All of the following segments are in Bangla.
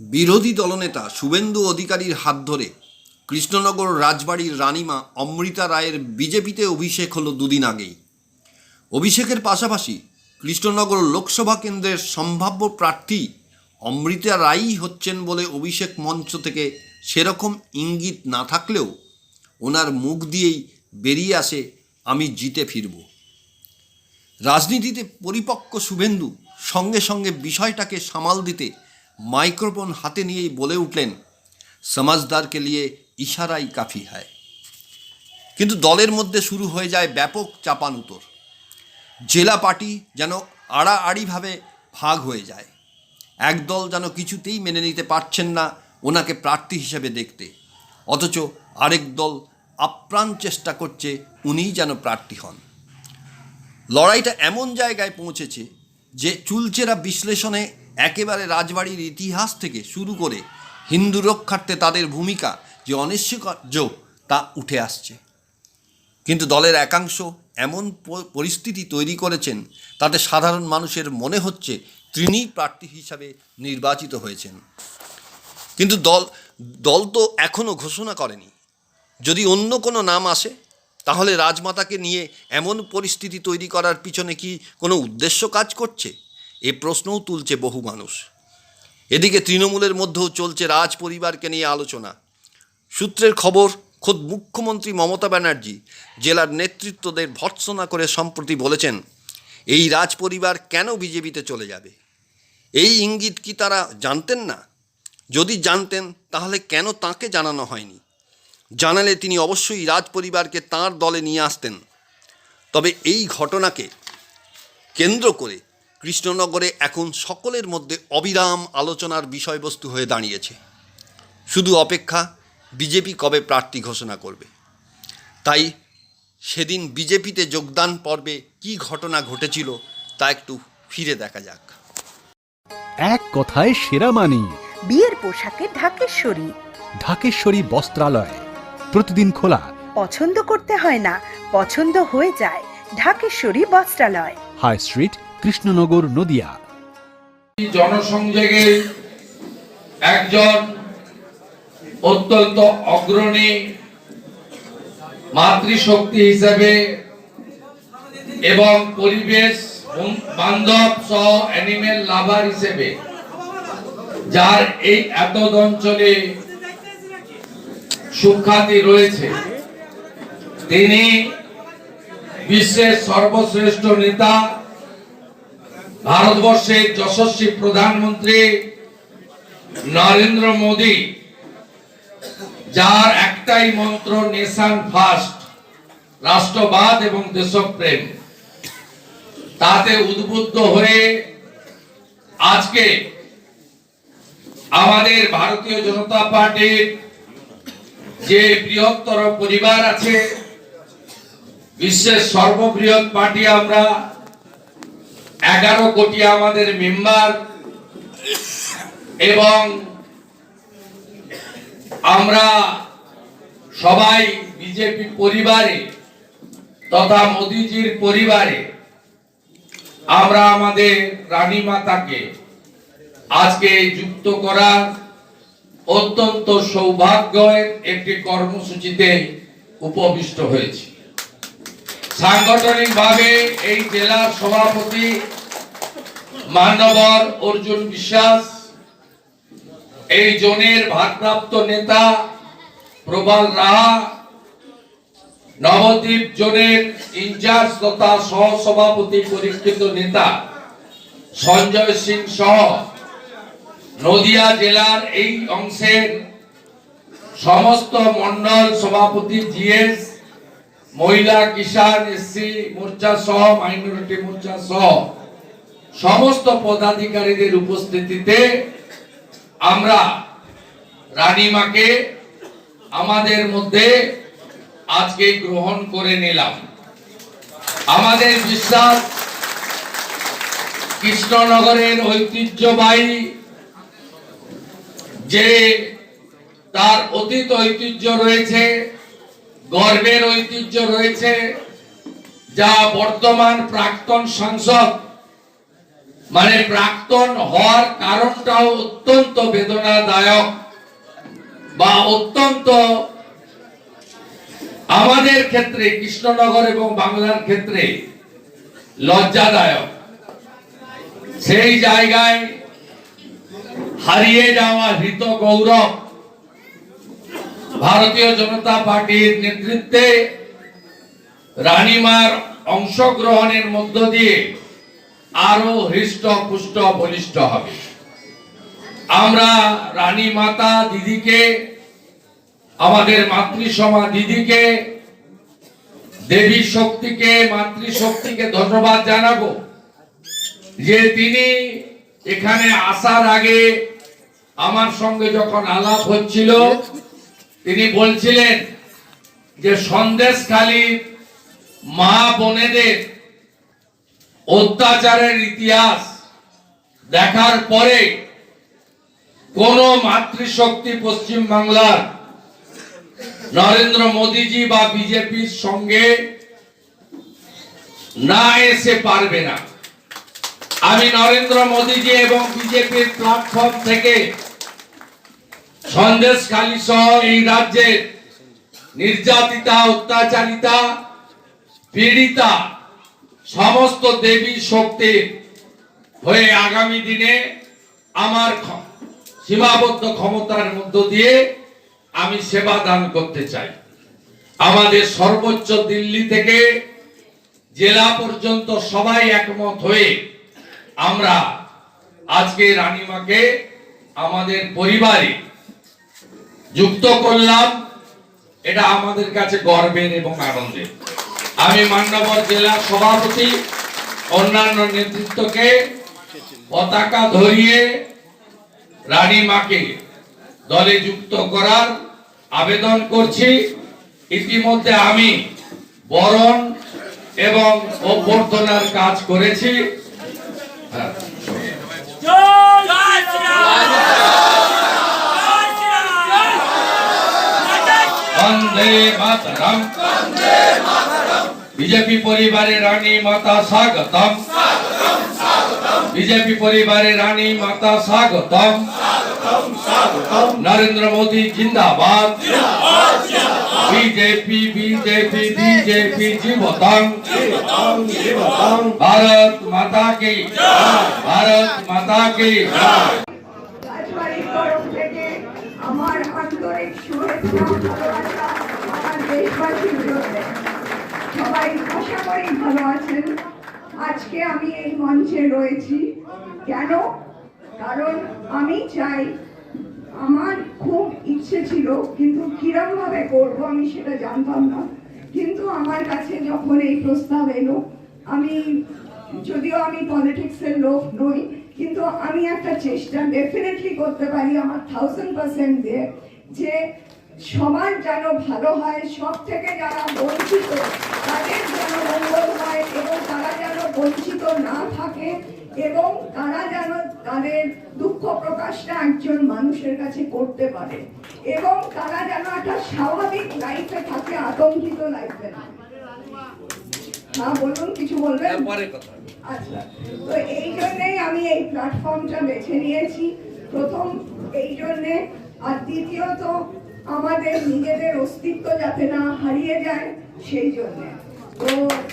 বিরোধী দলনেতা শুভেন্দু অধিকারীর হাত ধরে কৃষ্ণনগর রাজবাড়ির রানীমা অমৃতা রায়ের বিজেপিতে অভিষেক হলো দুদিন আগেই। অভিষেকের পাশাপাশি কৃষ্ণনগর লোকসভা কেন্দ্রের সম্ভাব্য প্রার্থী অমৃতা রায়ই হচ্ছেন বলে অভিষেক মঞ্চ থেকে সেরকম ইঙ্গিত না থাকলেও ওনার মুখ দিয়েই বেরিয়ে আসে, আমি জিতে ফিরব। রাজনীতিতে পরিপক্ক শুভেন্দু সঙ্গে সঙ্গে বিষয়টাকে সামাল দিতে মাইক্রোফোন হাতে নিয়েই বলে উঠলেন সমাজদারকে লিয়ে ইশারাই কাফি হয়। কিন্তু দলের মধ্যে শুরু হয়ে যায় ব্যাপক চাপানুতর জেলা পার্টি যেন আড়াআড়িভাবে ভাগ হয়ে যায়। একদল যেন কিছুতেই মেনে নিতে পারছেন না ওনাকে প্রার্থী হিসেবে দেখতে। অথচ আরেক দল আপ্রাণ চেষ্টা করছে উনিই যেন প্রার্থী হন। লড়াইটা এমন জায়গায় পৌঁছেছে যে চুলচেরা বিশ্লেষণে একেবারে রাজবাড়ির ইতিহাস থেকে শুরু করে হিন্দু রক্ষার্থে তাদের ভূমিকা যে অনিশ্চয়কার্য, তা উঠে আসছে। কিন্তু দলের একাংশ এমন পরিস্থিতি তৈরি করেছেন, তাতে সাধারণ মানুষের মনে হচ্ছে তিনিই প্রার্থী হিসাবে নির্বাচিত হয়েছেন। কিন্তু দল দল তো এখনও ঘোষণা করেনি। যদি অন্য কোনো নাম আসে, তাহলে রাজমাতাকে নিয়ে এমন পরিস্থিতি তৈরি করার পিছনে কি কোনো উদ্দেশ্য কাজ করছে? এ প্রশ্নও তুলছে বহু মানুষ। এদিকে তৃণমূলের মধ্যেও চলছে রাজ পরিবারকে নিয়ে আলোচনা। সূত্রের খবর, খোদ মুখ্যমন্ত্রী মমতা ব্যানার্জি জেলার নেতৃত্বদের ভর্ৎসনা করে সম্প্রতি বলেছেন, এই রাজ পরিবার কেন বিজেপিতে চলে যাবে? এই ইঙ্গিত কি তারা জানতেন না? যদি জানতেন, তাহলে কেন তাকে জানানো হয়নি? জানালে তিনি অবশ্যই রাজ পরিবারকে তাঁর দলে নিয়ে আসতেন। তবে এই ঘটনাকে কেন্দ্র করে কৃষ্ণনগরে এখন সকলের মধ্যে অবিরাম আলোচনার বিষয়বস্তু হয়ে দাঁড়িয়েছে। শুধু অপেক্ষা বিজেপি কবে প্রার্থী ঘোষণা করবে? তাই সেদিন বিজেপিতে যোগদান পর্বে কি ঘটনা ঘটেছিল তা একটু ফিরে দেখা যাক। এক কথায় সেরা মানি। বিয়ের পোশাকে ঢাকেশ্বরী। ঢাকেশ্বরী বস্ত্রালয়। প্রতিদিন খোলা। পছন্দ করতে হয় না পছন্দ হয়ে যায় ঢাকেশ্বরী বস্ত্রালয়। High street Krishnanagar, Nadia. জনসংযোগে একজন অত্যন্ত অগ্রণী মাতৃশক্তি হিসেবে এবং পরিবেশ বান্ধব সহ অ্যানিমেল লাভার হিসেবে, যার এই এত অঞ্চলে সুখ্যাতি রয়েছে, তিনি বিশ্বের সর্বশ্রেষ্ঠ নেতা ভারতবর্ষের যশস্বী প্রধানমন্ত্রী নরেন্দ্র মোদী, যার একটাই মন্ত্র, নেশন ফার্স্ট রাষ্ট্রবাদ এবং দেশপ্রেম। তাতে উদ্বুদ্ধ হয়ে আজকে আমাদের ভারতীয় জনতা পার্টির যে বৃহত্তর পরিবার আছে, বিশ্বের সর্ববৃহৎ পার্টি আমরা এগারো কোটি আমাদের মেম্বার এবং আমরা সবাই বিজেপি পরিবারে তথা মোদিজির পরিবারে আমরা আমাদের রানী মাতাকে আজকে যুক্ত করার অত্যন্ত সৌভাগ্যের একটি কর্মসূচিতে উপবিষ্ট হয়েছি। সাংগঠনিকভাবে এই জেলার সভাপতি মান্যবর অর্জুন বিশ্বাস, এই জোনের ভারপ্রাপ্ত নেতা প্রবাল রাহা, নবদ্বীপ জোনের ইনচার্জ তথা সহ সভাপতি পরীক্ষিত নেতা সঞ্জয় সিং সহ নদিয়া জেলার এই অংশের সমস্ত মন্ডল সভাপতি জিএস, মহিলা কিষাণ এসসি মোর্চা সহ, মাইনরিটি মোর্চা সহ সমস্ত পদাধিকারীদের উপস্থিতিতে আমরা রানীমাকে আমাদের মধ্যে আজকে গ্রহণ করে নিলাম। আমাদের বিশ্বাস, কৃষ্ণনগরের ঐতিহ্যবাহী যে তার অতীত ঐতিহ্য রয়েছে, গর্বের ঐতিহ্য রয়েছে, যা বর্তমান প্রাক্তন সাংসদ মানে প্রাক্তন হওয়ার কারণটাও অত্যন্ত বেদনাদায়ক বা অত্যন্ত আমাদের ক্ষেত্রে, কৃষ্ণনগর এবং বাংলার ক্ষেত্রে লজ্জাদায়ক। সেই জায়গায় হারিয়ে যাওয়া হৃত গৌরব ভারতীয় জনতা পার্টির নেতৃত্বে রানীমার অংশগ্রহণের মধ্য দিয়ে আরও হৃষ্ট পুষ্ট বলিষ্ঠ হবে। আমরা রানী মাতা দিদিকে, আমাদের মাতৃসমা দিদিকে, দেবী শক্তিকে, মাতৃশক্তিকে ধন্যবাদ জানাব যে তিনি এখানে আসার আগে আমার সঙ্গে যখন আলাপ হচ্ছিল, তিনি বলছিলেন যে সন্দেশখালী মা বোনেদের অত্যাচারের ইতিহাস দেখার পরে কোন মাতৃশক্তি পশ্চিম বাংলার নরেন্দ্র মোদীজি বা বিজেপির সঙ্গে না এসে পারবে না। আমি নরেন্দ্র মোদীজি এবং বিজেপির প্ল্যাটফর্ম থেকে সন্দেশখালী সহ এই রাজ্যের নির্যাতিতা, অত্যাচারিতা, পীড়িতা সমস্ত দেবী শক্তি হয়ে আগামী দিনে আমার সীমাবদ্ধ ক্ষমতার মধ্য দিয়ে আমি সেবা দান করতে চাই। আমাদের সর্বোচ্চ দিল্লি থেকে জেলা পর্যন্ত সবাই একমত হয়ে আমরা আজকে রানীমাকে আমাদের পরিবারে যুক্ত করলাম। এটা আমাদের কাছে গর্বের এবং আনন্দের। আমি মান্যবর জেলা সভাপতি, অন্যান্য নেতৃত্বকে পতাকা ধরিয়ে রানী মাকে দলে যুক্ত করার আবেদন করছি ইতিমধ্যে আমি বরণ এবং অভ্যর্থনার কাজ করেছি হ্যাঁ। বন্দে মাতরম। বিজেপি পরিবারে রানী মাতা স্বাগতম। বিজেপি পরিবারে রানী মাতা স্বাগতম। নরেন্দ্র মোদী জিন্দাবাদ। বিজেপি বিজেপি বিজেপি জীবতম। ভারত মাতা কি? ভারত মাতা কি রাজবাড়ির তরফ থেকে আমার আজকে আমি এই মঞ্চে রয়েছি কেন কারণ আমি চাই আমার খুব ইচ্ছে ছিল কিন্তু কিরম ভাবে করব আমি সেটা জানতাম না কিন্তু আমার কাছে যখন এই প্রস্তাব এলো আমি যদিও আমি পলিটিক্সের লোক নই কিন্তু আমি একটা চেষ্টা ডেফিনেটলি করতে পারি আমার থাউজেন্ড পার্সেন্ট দিয়ে যে সবার যেন ভালো হয় সব থেকে যারা বঞ্চিত তাদের যেন মঙ্গল হয় এবং তারা যেন বঞ্চিত না থাকে এবং তারা যেন তাদের দুঃখ প্রকাশটা একজন মানুষের কাছে করতে পারে এবং তারা যেন একটা স্বাভাবিক লাইফে থাকে আতঙ্কিত লাইফে না হ্যাঁ বলুন কিছু বলবেন? আচ্ছা তো এই জন্যই আমি এই প্ল্যাটফর্মটা বেছে নিয়েছি। প্রথম এই জন্যে আর দ্বিতীয়ত আমাদের নিজেদের অস্তিত্ব যাতে না হারিয়ে যায় সেই জন্য তো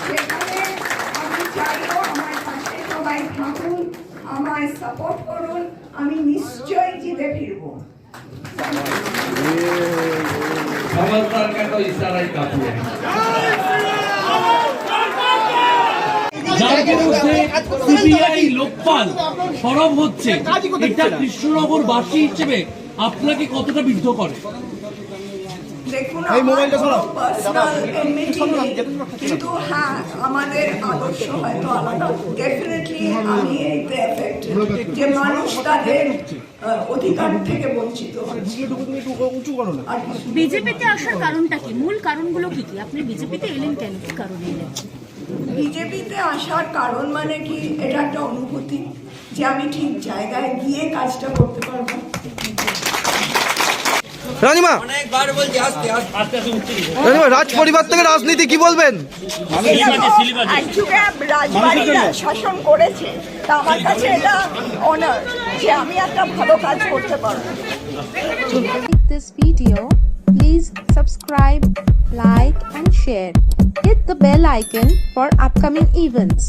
সেখানে আমি চাইবো আমার পাশে সবাই থাকুন আমায় সাপোর্ট করুন আমি নিশ্চয়ই জিতে ফিরবো समझदार का तो इशारा ही काफी है যার বিরুদ্ধে সিবিআই লোকপাল সরব হচ্ছে এটা কৃষ্ণনগর বাসী হিসেবে আপনাকে কতটা বিদ্ধ করে? দেখুন কিন্তু হ্যাঁ আমাদের আদর্শ হয়তো আলাদা। ডেফিনেটলি আমি এইতে এফেক্ট যে মানুষ তাদের অধিকার থেকে বঞ্চিত হচ্ছে। আর বিজেপিতে আসার কারণটা কি? মূল কারণগুলো কি কি? আপনি বিজেপিতে এলেন কেন? কি কারণে এলেন? বিজেপিতে আসার কারণ মানে কি? এটা একটা অনুভূতি যে আমি ঠিক জায়গায় গিয়ে কাজটা করতে পারব। রাজ পরিবার থেকে রাজনীতি কি বলবেন? শাসন করেছে তা আমার আমি একটা ভালো কাজ করতে পারব। This please subscribe like and share hit the bell icon for upcoming events